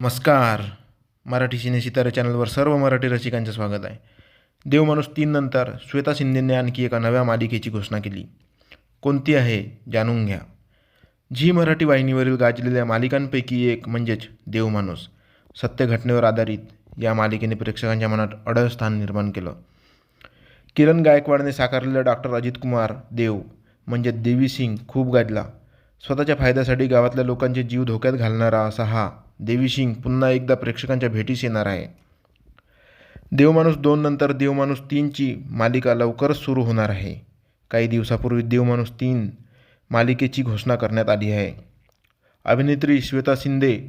नमस्कार. मराठी सिने सितारे चॅनलवर सर्व मराठी रसिकांचं स्वागत आहे. देव माणूस तीन नंतर श्वेता शिंदेने आणखी एका नव्या मालिकेची घोषणा केली. कोणती आहे? जाणून घ्या. झी मराठी वाहिनीवरील गाजलेल्या मालिकांपैकी एक म्हणजेच देव माणूस सत्य घटनेवर आधारित या मालिकेने प्रेक्षकांच्या मनात अडळ स्थान निर्माण केलं. किरण गायकवाडने साकारलेला डॉक्टर अजित कुमार देव म्हणजे देवी सिंग खूप गाजला. स्वतःच्या फायद्यासाठी गावातल्या लोकांचे जीव धोक्यात घालणारा असा हा देवी सिंग पुन्हा एकदा प्रेक्षकांच्या भेटीस येणार आहे. देवमाणूस दोन नंतर देवमाणूस तीनची मालिका लवकरच सुरू होणार आहे. काही दिवसापूर्वी देवमाणूस तीन मालिकेची घोषणा करण्यात आली आहे. अभिनेत्री श्वेता शिंदे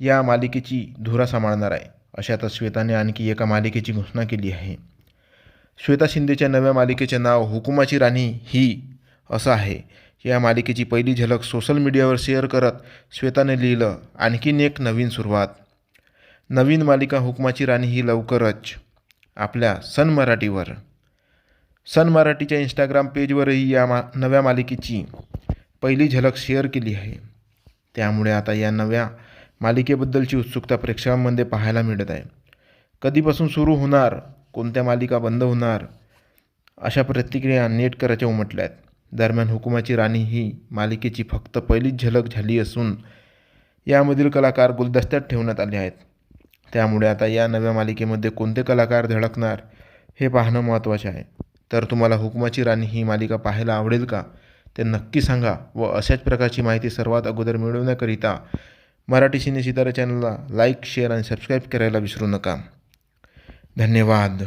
या मालिकेची धुरा सांभाळणार आहे. अशातच श्वेताने आणखी एका मालिकेची घोषणा केली आहे. श्वेता शिंदेच्या नव्या मालिकेचे नाव हुकुमाची राणी ही असं आहे. या मालिकेची पहिली झलक सोशल मीडियावर शेअर करत श्वेताने लिहिलं आणखीन एक नवीन सुरुवात. नवीन मालिका हुकमाची राणी ही लवकरच. आपल्या सन मराठीवर. सन मराठीच्या इंस्टाग्राम पेजवरही या मा नव्या मालिकेची पहिली झलक शेअर केली आहे. त्यामुळे आता या नव्या मालिकेबद्दलची उत्सुकता प्रेक्षकांमध्ये पाहायला मिळत आहे. कधीपासून सुरू होणार कोणत्या मालिका बंद होणार अशा प्रतिक्रिया नेटकराच्या उमटल्या आहेत. दरम्यान हुकुमाची राणी ही मालिकेची फक्त पहिलीच झलक झाली असून यामधील कलाकार गुलदस्त्यात ठेवण्यात आले आहेत. त्यामुळे आता या नव्या मालिकेमध्ये कोणते कलाकार धडकणार हे पाहणं महत्त्वाचे आहे. तर तुम्हाला हुकुमाची राणी ही मालिका पाहायला आवडेल का? ते नक्की सांगा व अशाच प्रकारची माहिती सर्वात अगोदर मिळवण्याकरिता मराठी सिने सितारा चॅनलला लाईक शेअर आणि सबस्क्राईब करायला विसरू नका. धन्यवाद.